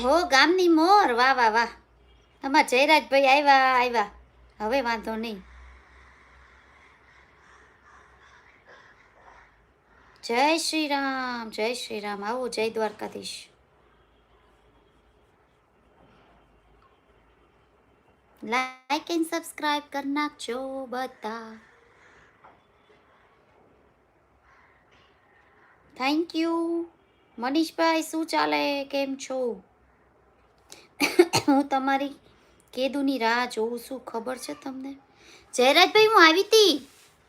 ઓહો ગામની મોર. વાહ વાહ વાહ. તમારા જયરાજભાઈ આવ્યા આવ્યા હવે વાંધો નહીં. જય શ્રી રામ, જય શ્રી રામ. આવો જય દ્વારકાધીશ. લાઈક એન્ડ સબસ્ક્રાઇબ કરી નાખજો બધા. થેન્ક યુ મનીષભાઈ, શું ચાલે? કેમ છો? હું તમારી કેદુની રાહ જોઉં છું, ખબર છે તમને? જયરાજભાઈ, હું આવી હતી.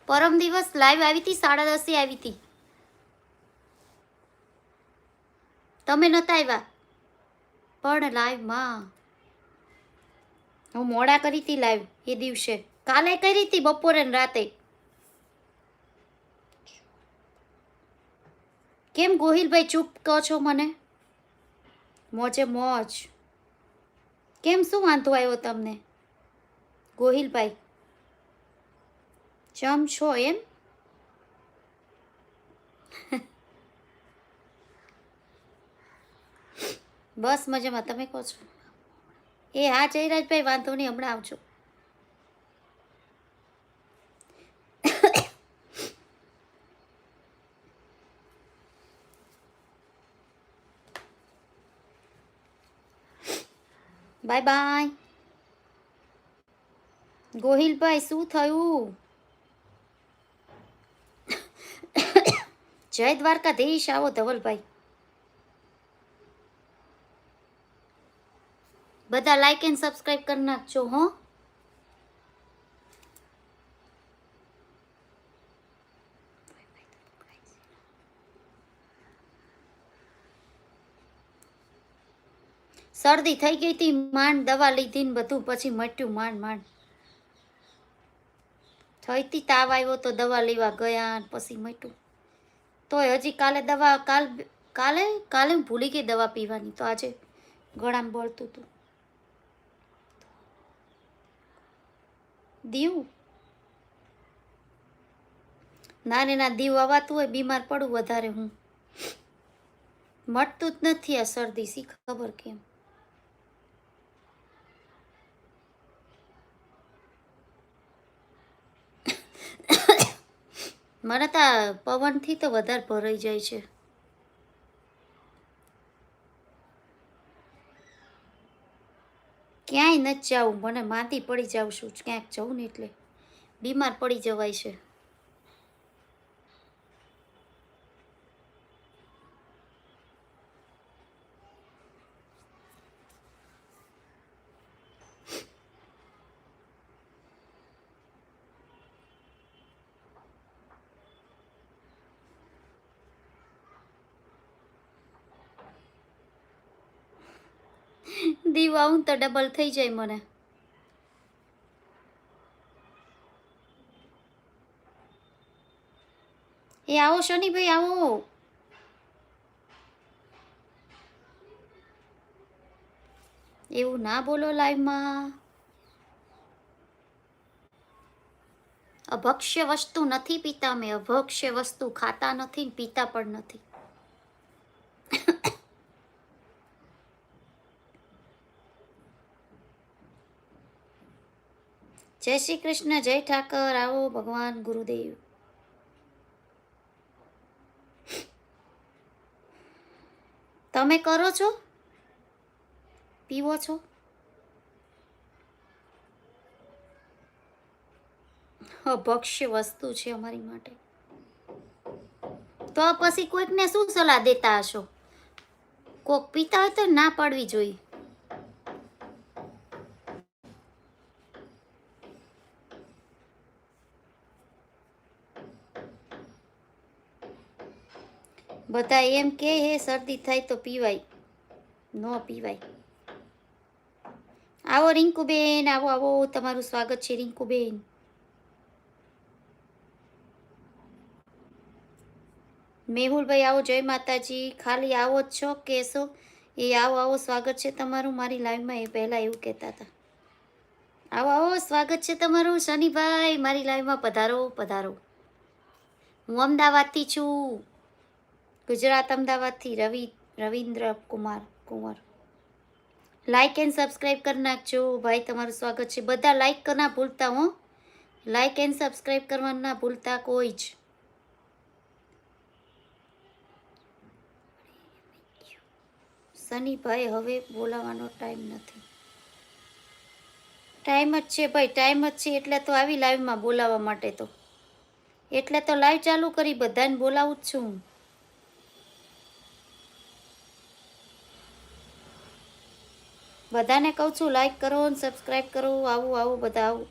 પરમ દિવસ લાઈવ આવી હતી, સાડા દસે આવી હતી. તમે નતા આવ્યા. પણ લાઈવમાં હું મોડા કરી હતી લાઈવ એ દિવસે. કાલે કરી હતી બપોરે રાતે. કેમ ગોહિલભાઈ ચૂપ કહો છો મને? મોજે મોજ. કેમ શું વાંધો આવ્યો તમને? ગોહિલભાઈ. ચમ છો એમ? બસ મજામાં. તમે કહો છો? એ હા જયરાજભાઈ, વાંધો નહીં, હમણાં આવજો. બાય બાય ગોહિલભાઈ શું થયું? જય દ્વારકાધીશ, આવો ધવલભાઈ. બધા લાઈક એન્ડ સબસ્ક્રાઈબ કરી નાખજો, હો. શરદી થઈ ગઈ હતી, માંડ દવા લીધી ને બધું, પછી મટ્યું, માંડ માંડ. થઈ હતી તાવ આવ્યો તો દવા લેવા ગયા પછી મટ્યું. તોય હજી કાલે દવા, કાલ, કાલે કાલે હું ભૂલી ગઈ દવા પીવાની, તો આજે ગળામાં બળતું હતું. દીવ? નાને ના દીવ અવાતું હોય, બીમાર પડું વધારે હું. મટતું જ નથી આ શરદી સી ખબર કેમ? મને તો પવનથી તો વધારે ભરાઈ જાય છે. ક્યાંય નથી જાવું મને માંદી પડી જાઉં છું, ક્યાંક જવું ને એટલે બીમાર પડી જવાય છે. દીવ આવું તો ડબલ થઈ જાય મને. એ આવો શનિભાઈ, આવો. એવું ના બોલો લાઈવમાં. અભક્ષ્ય વસ્તુ નથી પીતા મેં અભક્ષ્ય વસ્તુ ખાતા નથી પીતા પણ નથી. જય શ્રી કૃષ્ણ, જય ઠાકર, આવો ભગવાન ગુરુદેવ. તમે કરો છો? પીવો છો? અભક્ષ્ય વસ્તુ છે અમારી માટે. તો પછી કોઈકને શું સલાહ દેતા હશો? કોક પીતા હોય તો ના પાડવી જોઈએ. બધા એમ કે હે, શરદી થાય તો પીવાય. ન પીવાય. આવો રિંકુબેન, આવો આવો, તમારું સ્વાગત છે રિંકુબેન. મેહુલભાઈ, આવો, જય માતાજી. ખાલી આવો જ છો? કેશો? એ આવો આવો, સ્વાગત છે તમારું. મારી લાઈવમાં એ પહેલાં એવું કહેતા હતા. આવો આવો, સ્વાગત છે તમારું. શનિભાઈ, મારી લાઈવમાં પધારો પધારો. હું અમદાવાદથી છું. ગુજરાત અમદાવાદથી Ravi, Ravindra Kumar, Kunwar. Like and subscribe કરી નાખજો. ભાઈ, તમારું સ્વાગત છે. બધા લાઇક ના ભૂલતા હો. લાઇક એન્ડ સબસ્ક્રાઈબ કરવાનું ના ભૂલતા કોઈ જ. સનીભાઈ હવે બોલાવાનો ટાઈમ નથી. ટાઈમ જ છે ભાઈ ટાઈમ જ છે. એટલે તો આવી લાઈવમાં બોલાવવા માટે તો. એટલે તો લાઈવ ચાલુ કરી બધાને બોલાવું જ છું બધાને કહું છું લાઈક કરો અને સબસ્ક્રાઈબ કરો. આવું આવું, બધા આવું.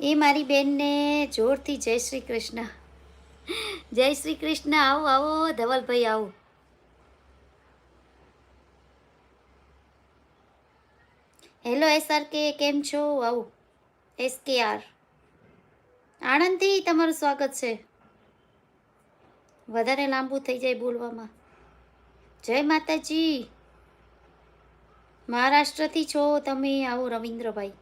એ મારી બેનને જોરથી જય શ્રી કૃષ્ણ. જય શ્રી કૃષ્ણ, આવો આવો, ધવલભાઈ, આવો. હેલો એસઆર કે કેમ છો? આવું એસ કે આર આણંદથી તમારું સ્વાગત છે. વધારે લાંબુ થઈ જાય બોલવામાં. જય માતાજી. મહારાષ્ટ્રથી છો તમે આવો રવિન્દ્રભાઈ.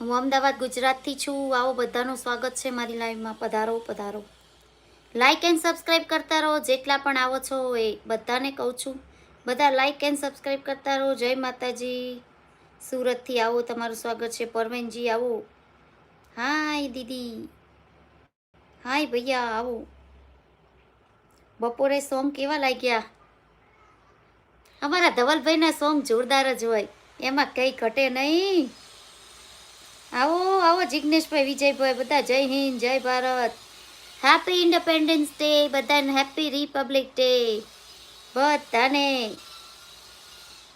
હું અમદાવાદ ગુજરાતથી છું. આવો બધાનું સ્વાગત છે મારી લાઈવમાં. પધારો પધારો. લાઈક એન્ડ સબસ્ક્રાઈબ કરતા રહો. જેટલા પણ આવો છો એ બધાને કહું છું. બધા લાઈક એન્ડ સબસ્ક્રાઈબ કરતા રહો. જય માતાજી. સુરતથી આવો. તમારું સ્વાગત છે. પરમેનજી, આવો. હાય દીદી. હાય ભૈયા, આવો. બપોરે સોંગ કેવા લાગ્યા? અમારા ધવલભાઈના સોંગ જોરદાર જ હોય. એમાં કંઈ ઘટે નહીં. આવો આવો જિગ્નેશભાઈ, વિજયભાઈ, બધા જય હિન્દ, જય ભારત. હેપી ઇન્ડિપેન્ડન્સ ડે બધાને હેપી રિપબ્લિક ડે બધાને.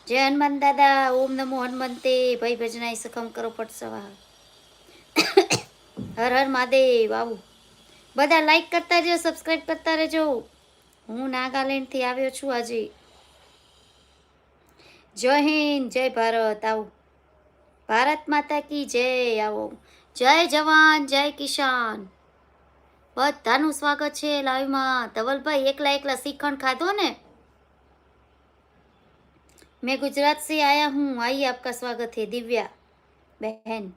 જય હનુમાન દાદા, ઓમ નમો હનુમંતે ભાઈ ભજનાય સખમ કરો પટ સવા હર હર મહાદેવ, આવું. બધા લાઈક કરતા રહેજો સબસ્ક્રાઈબ કરતા રહેજો. હું નાગાલેન્ડથી આવ્યો છું આજે. જય હિન્દ, જય ભારત, આવો. ભારત માતા કી જય, આવો. જય જવાન, જય કિસાન. બધાનું સ્વાગત છે લાઈવમાં. ધવલભાઈ, એકલા એકલા શિખંડ ખાધો ને? મેં ગુજરાત સે આયા હું. આઈ આપકા સ્વાગત હે, દિવ્યા. બહેન.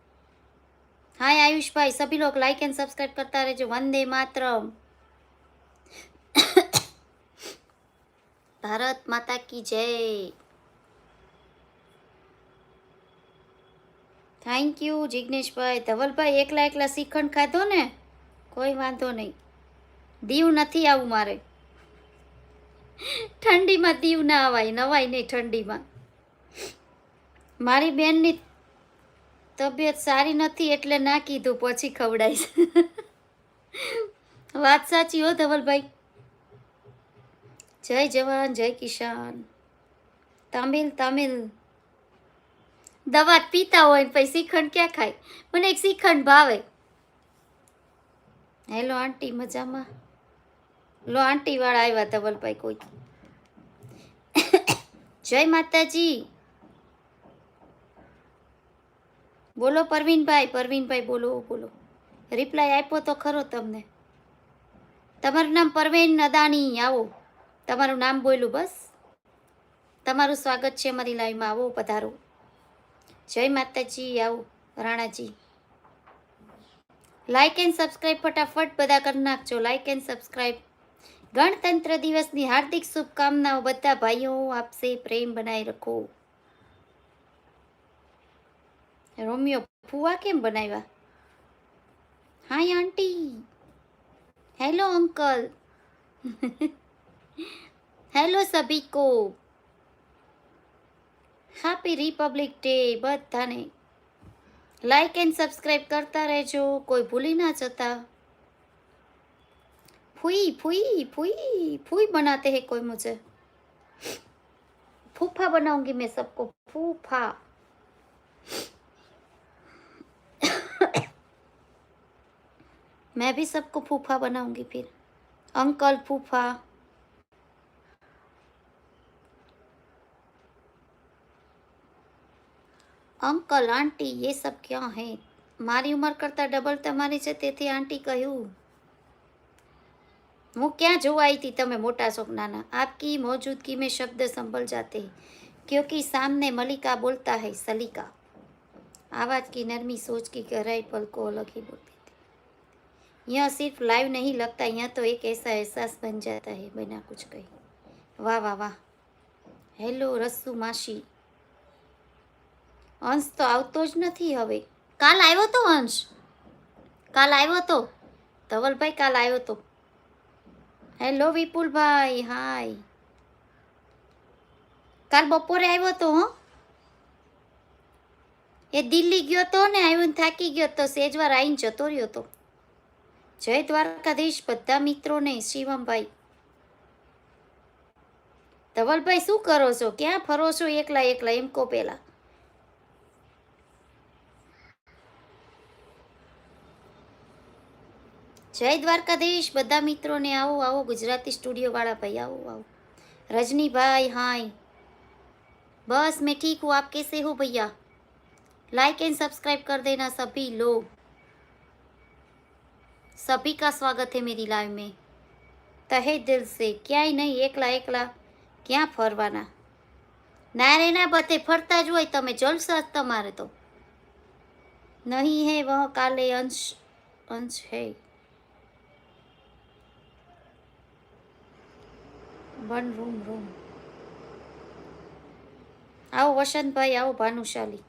હાય આયુષભાઈ, સભી લોક લાઈક એન્ડ સબસ્ક્રાઈબ કરતા રહેજો. વંદે માત્રમ. ભારત માતા કી જય. થેન્ક યુ જિગ્નેશભાઈ. ધવલભાઈ, એકલા એકલા શ્રીખંડ ખાધો ને? કોઈ વાંધો નહીં. દીવ નથી આવું મારે. ઠંડીમાં દીવ ના આવાય, નવાય નહીં ઠંડીમાં. મારી બેનની તબિયત સારી નથી એટલે ના કીધું, પછી ખવડાઈશ વાત સાચી હો ધવલભાઈ. જય જવાન, જય કિસાન. તામિલ તામિલ. દવા પીતા હોય પછી શ્રીખંડ ક્યાં ખાય? મને એક શ્રીખંડ ભાવે. હેલો આંટી, મજામાં? લો આંટી વાળા આવ્યા ધવલભાઈ કોઈ. જય માતાજી. બોલો પરવીનભાઈ પરવીનભાઈ બોલો બોલો. રિપ્લાય આપ્યો તો ખરો તમને. તમારું નામ પરવીન અદાણી, આવો. તમારું નામ બોલું બસ. તમારું સ્વાગત છે અમારી લાઈવમાં. આવો પધારો. જય માતાજી, આવો રાણાજી. લાઇક એન્ડ સબસ્ક્રાઈબ ફટાફટ બધા કરી નાખજો. લાઇક એન્ડ સબસ્ક્રાઈબ ગણતંત્ર દિવસની હાર્દિક શુભકામનાઓ બધા ભાઈઓ આપશે પ્રેમ બનાવી રાખો. રોમિયો, ફુવા કેમ બનાવ્યા? Hi aunty hello uncle hello સભી કો હેપી રિપબ્લિક ડે બધાને લાઈક એન્ડ સબસ્ક્રાઈબ કરતા રહેજો કોઈ ભૂલી ના જતા फुई फुई फुई फुई बनाते हैं कोई मुझे फूफा बनाऊंगी मैं सबको फूफा मैं भी सबको फूफा बनाऊंगी फिर अंकल फूफा અંકલ આંટી ये सब क्या है મારી ઉંમર કરતાં ડબલ તમારી છે તેથી આંટી કહ્યું હું ક્યાં જોવા आई थी તમે મોટા છો કે નાના आपकी मौजूदगी में शब्द संभल जाते हैं क्योंकि सामने मलिका बोलता है सलीका आवाज की नरमी सोच की गहराई पल को अलग ही बोलती थी यहाँ सिर्फ लाइव नहीं लगता यहाँ तो एक ऐसा एहसास बन जाता है बिना कुछ कहे વાહ વાહ વાહ હેલો રસ્સુ માસી અંશ તો આવતો જ નથી હવે. કાલ આવ્યો તો અંશ કાલ આવ્યો તો? ધવલભાઈ કાલ આવ્યો તો. હેલો વિપુલભાઈ હાય કાલ બપોરે આવ્યો તો, હો? એ દિલ્હી ગયો તો ને આવ્યો થાકી ગયો તો સેજવાર આવીને જતો રહ્યો તો. જય દ્વારકાધીશ બધા મિત્રોને, શિવમભાઈ. ધવલભાઈ, શું કરો છો? ક્યાં ફરો છો એકલા એકલા? એમ કહો પેલા જય દ્વારકાધીશ બધા મિત્રોને આવો આવો ગુજરાતી સ્ટુડિયો વાળા ભાઈ આવો આવો रजनी हाय बस मैं ठीक हूँ आप कैसे हो भैया लाइक एंड सब्सक्राइब कर देना सभी लोग सभी का स्वागत है मेरी लाइव में तहे दिल से ક્યાંય નહીં એકલા એકલા ક્યાં ફરવાના ના રે ના બધે ફરતા જ હોય તમે જલસા જ તમારે તો નહીં હે વહ કાલે અંશ અંશ હે વન રૂમ રૂમ આવો વસંતભાઈ આવો ભાનુશાલી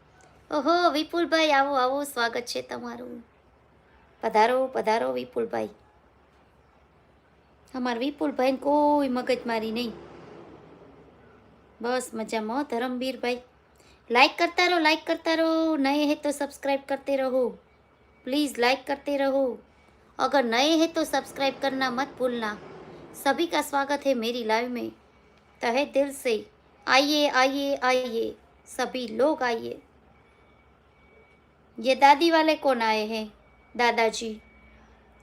ઓહો વિપુલભાઈ આવો આવો સ્વાગત છે તમારું પધારો પધારો વિપુલભાઈ અમાર વિપુલભાઈને કોઈ મગજમારી નહીં બસ મજામાં ધરમવીરભાઈ लाइक करता रहो लाइक करता रहो नए हैं तो सब्सक्राइब करते रहो प्लीज़ लाइक करते रहो अगर नए हैं तो सब्सक्राइब करना मत भूलना सभी का स्वागत है मेरी लाइव में तहे दिल से आइए आइए आइए सभी लोग आइए ये दादी वाले कौन आए हैं दादाजी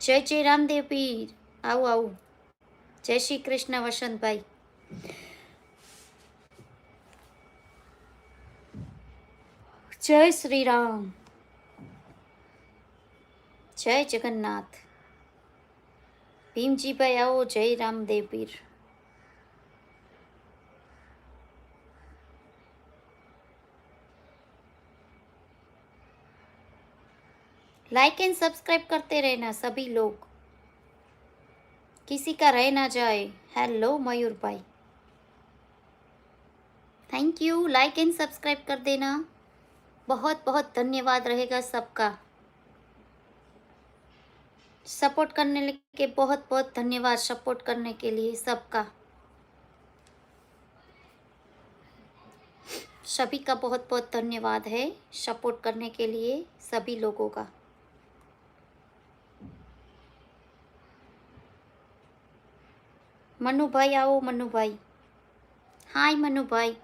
जय जय रामदेव पीर आओ आओ जय श्री कृष्ण वसंत भाई જય શ્રી રામ જય જગન્નાથ ભીમજીભાઈ આવો જય Ramdev Pir like and subscribe करते रहना सभी लोग किसी का रह ना जाए हेलो मयूर भाई thank you like and subscribe कर देना बहुत बहुत धन्यवाद रहेगा सबका सपोर्ट करने के बहुत बहुत धन्यवाद सपोर्ट करने के लिए सबका। सभी का बहुत बहुत धन्यवाद है सपोर्ट करने के लिए सभी लोगों का। मनु भाई, आओ मनु भाई। हाय मनु भाई।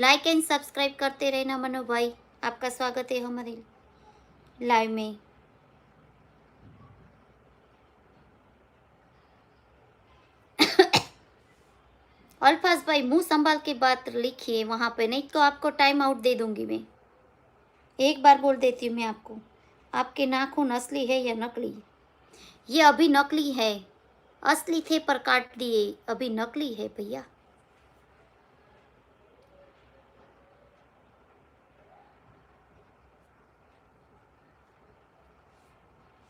लाइक एंड सब्सक्राइब करते रहना मनु भाई। आपका स्वागत है हमारे लाइव में। अल्फाज भाई मुँह संभाल के बात लिखिए, वहाँ पे नहीं तो आपको टाइम आउट दे दूँगी मैं। एक बार बोल देती हूँ मैं आपको, आपके नाखून असली है या नकली? ये अभी नकली है। असली थे पर काट दिए, अभी नकली है भैया।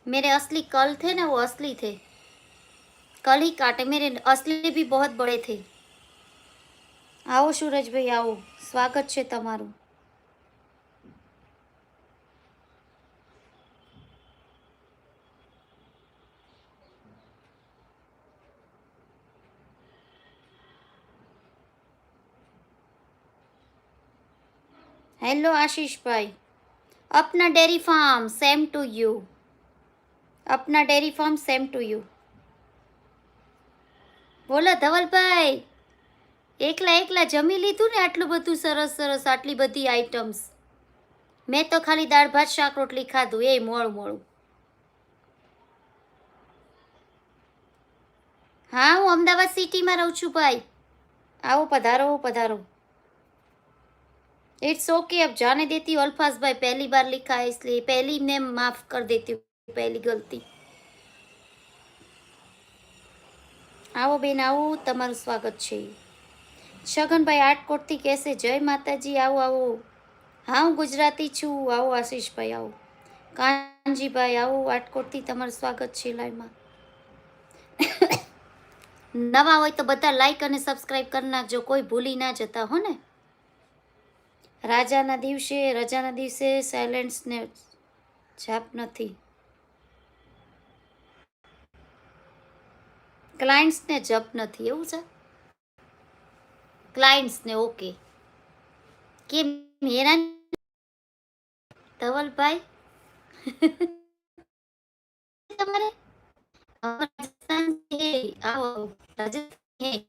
मेरे असली कल थे ना, वो असली थे। कल ही काटे, मेरे असली भी बहुत बड़े थे। આવો સુરજભાઈ, આવો. સ્વાગત છે તમારું. Hello આશીષભાઈ. Apna dairy farm, same to you. Apna dairy farm, same to you. બોલો ધવલભાઈ. એકલા એકલા જમી લીધું ને આટલું બધું સરસ સરસ આટલી બધી આઈટમ્સ મેં તો ખાલી દાળ ભાત શાક રોટલી ખાધું એ મોડું મોડું હા હું અમદાવાદ સિટીમાં રહું છું ભાઈ આવો પધારો પધારો इट्स ओके अब जाने देती हूँ अल्फाज भाई पहली बार लिखा है इसलिए पहली ने माफ कर देती हूँ पहली गलती આવો બેન આવો તમારું સ્વાગત છે છગનભાઈ આટકોટથી કહેશે, જય માતાજી, આવો આવો. હા હું ગુજરાતી છું. આવો, આશીષભાઈ, આવો. કાનજીભાઈ, આવો, આટકોટથી તમારું સ્વાગત છે લાઈવમાં. નવા હોય તો બધા લાઈક અને સબસ્ક્રાઈબ કરી નાખજો, કોઈ ભૂલી ના જતા, હો ને? રાજાના દિવસે, રજાના દિવસે સાયલેન્સને જાપ નથી. ક્લાયન્ટ્સને જપ નથી, એવું છે? ક્લાયન્ટ્સને ઓકે કેમ હેરાન ધવલભાઈ તમારે? રાજસ્થાન. આવો રાજસ્થાન